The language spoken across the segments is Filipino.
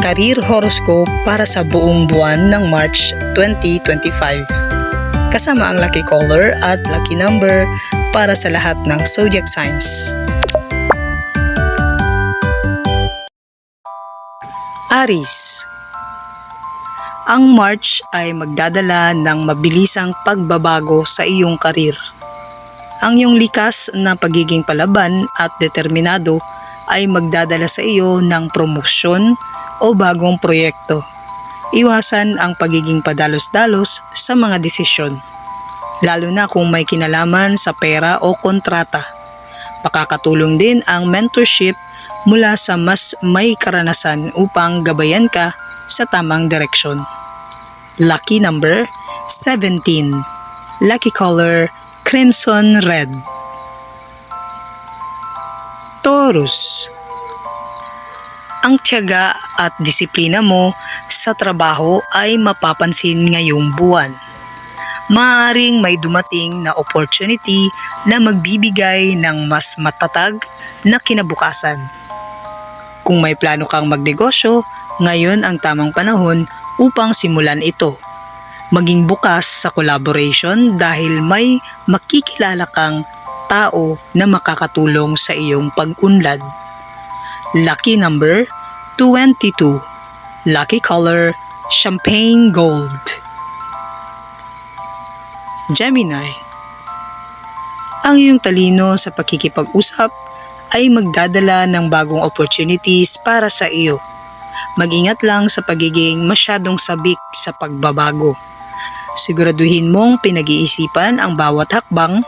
Career Horoscope para sa buong buwan ng March 2025. Kasama ang lucky color at lucky number para sa lahat ng zodiac signs. Aris Ang March ay magdadala ng mabilisang pagbabago sa iyong karir. Ang iyong likas na pagiging palaban at determinado ay magdadala sa iyo ng promosyon o bagong proyekto. Iwasan ang pagiging padalos-dalos sa mga desisyon, lalo na kung may kinalaman sa pera o kontrata. Makakatulong din ang mentorship mula sa mas may karanasan upang gabayan ka sa tamang direksyon. Lucky number 17. Lucky color crimson red. Taurus. Ang tiyaga at disiplina mo sa trabaho ay mapapansin ngayong buwan. Maaring may dumating na opportunity na magbibigay ng mas matatag na kinabukasan. Kung may plano kang magnegosyo, ngayon ang tamang panahon upang simulan ito. Maging bukas sa collaboration dahil may makikilala kang tao na makakatulong sa iyong pag-unlad. Lucky number 22. Lucky color champagne gold. Gemini. Ang iyong talino sa pakikipag-usap ay magdadala ng bagong opportunities para sa iyo. Mag-ingat lang sa pagiging masyadong sabik sa pagbabago. Siguraduhin mong pinag-iisipan ang bawat hakbang.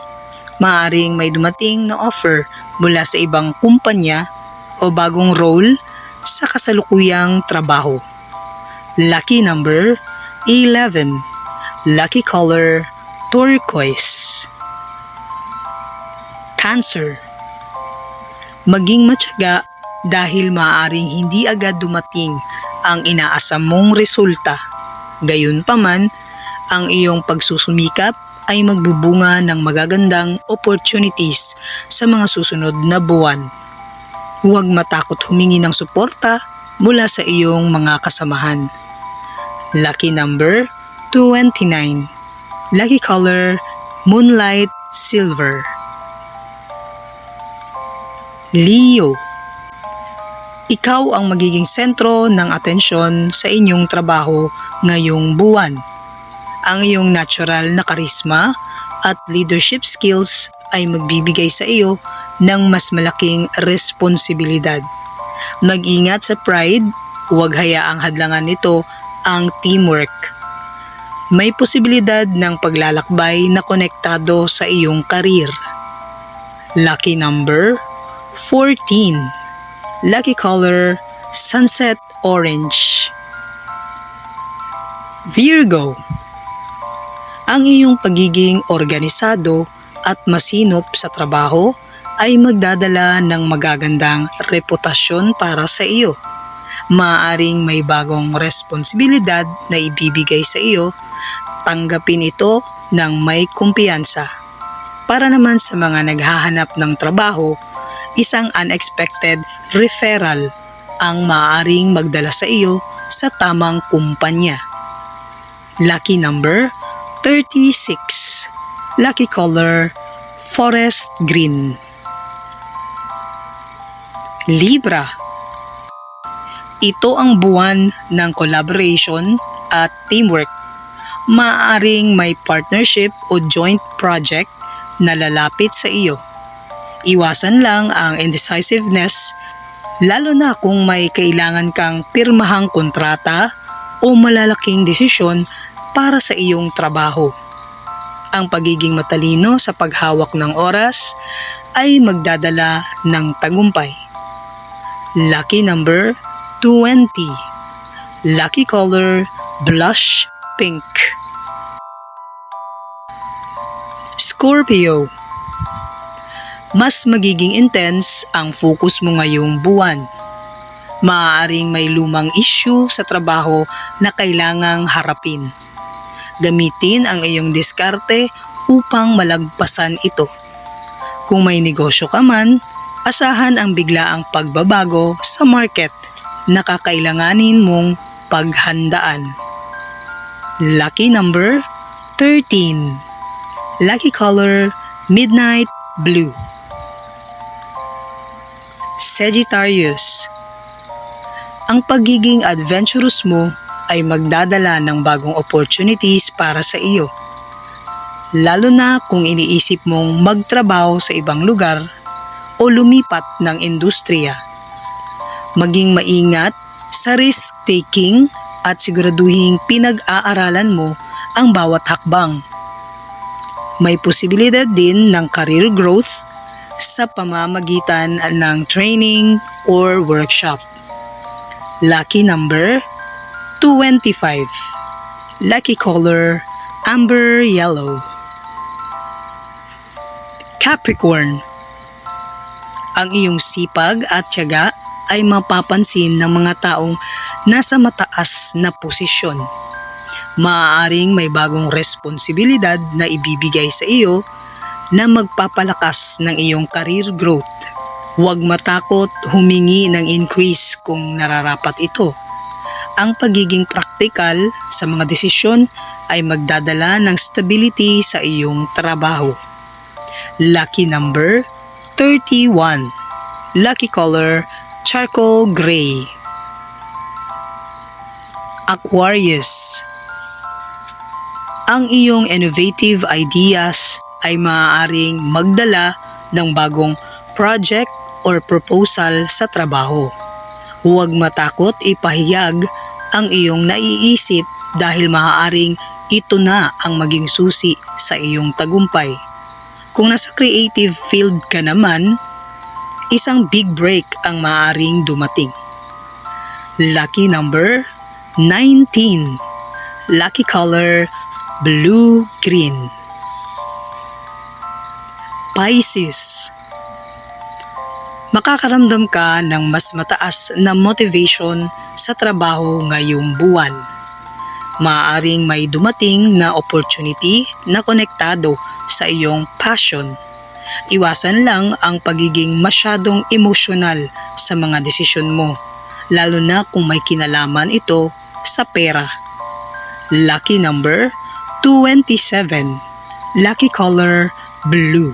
Maaring may dumating na offer mula sa ibang kumpanya o bagong role sa kasalukuyang trabaho. Lucky number 11. Lucky color turquoise. Cancer. Maging matyaga dahil maaaring hindi agad dumating ang inaasam mong resulta. Gayunpaman, ang iyong pagsusumikap ay magbubunga ng magagandang opportunities sa mga susunod na buwan. Huwag matakot humingi ng suporta mula sa iyong mga kasamahan. Lucky number 29. Lucky color moonlight silver. Leo Ikaw ang magiging sentro ng atensyon sa inyong trabaho ngayong buwan. Ang iyong natural na karisma at leadership skills ay magbibigay sa iyo ng mas malaking responsibilidad. Mag-ingat sa pride, huwag hayaang hadlangan nito ang teamwork. May posibilidad ng paglalakbay na konektado sa iyong karir. Lucky number 14. Lucky color sunset orange. Virgo ang iyong pagiging organisado at masinop sa trabaho ay magdadala ng magagandang reputasyon para sa iyo. Maaring may bagong responsibilidad na ibibigay sa iyo, tanggapin ito ng may kumpiyansa. Para naman sa mga naghahanap ng trabaho, isang unexpected referral ang maaaring magdala sa iyo sa tamang kumpanya. Lucky number 36. Lucky color, forest green. Libra. Ito ang buwan ng collaboration at teamwork. Maaring may partnership o joint project na lalapit sa iyo. Iwasan lang ang indecisiveness lalo na kung may kailangan kang pirmahang kontrata o malalaking desisyon para sa iyong trabaho. Ang pagiging matalino sa paghawak ng oras ay magdadala ng tagumpay. Lucky number 20. Lucky color blush pink. Scorpio Mas magiging intense ang focus mo ngayong buwan. Maaaring may lumang issue sa trabaho na kailangang harapin gamitin ang iyong diskarte upang malagpasan ito. Kung may negosyo ka man, asahan ang biglaang pagbabago sa market. na kakailanganin mong paghandaan. Lucky number 13. Lucky color midnight blue. Sagittarius. Ang pagiging adventurous mo ay magdadala ng bagong opportunities para sa iyo. Lalo na kung iniisip mong magtrabaho sa ibang lugar o lumipat ng industriya. Maging maingat sa risk-taking at siguraduhing pinag-aaralan mo ang bawat hakbang. May posibilidad din ng career growth sa pamamagitan ng training or workshop. Lucky number 25. Lucky color amber yellow. Capricorn. Ang iyong sipag at tiyaga ay mapapansin ng mga taong nasa mataas na posisyon. Maaaring may bagong responsibilidad na ibibigay sa iyo na magpapalakas ng iyong career growth. Huwag matakot humingi ng increase kung nararapat ito. Ang pagiging praktikal sa mga desisyon ay magdadala ng stability sa iyong trabaho. Lucky number 31. Lucky color charcoal gray. Aquarius. Ang iyong innovative ideas ay maaaring magdala ng bagong project or proposal sa trabaho. Huwag matakot ipahayag ang iyong naiisip dahil maaaring ito na ang maging susi sa iyong tagumpay. Kung nasa creative field ka naman, isang big break ang maaaring dumating. Lucky number 19. Lucky color blue-green. Pisces. Makakaramdam ka ng mas mataas na motivation sa trabaho ngayong buwan. Maaaring may dumating na opportunity na konektado sa iyong passion. Iwasan lang ang pagiging masyadong emosyonal sa mga desisyon mo, lalo na kung may kinalaman ito sa pera. Lucky number 27. Lucky color blue.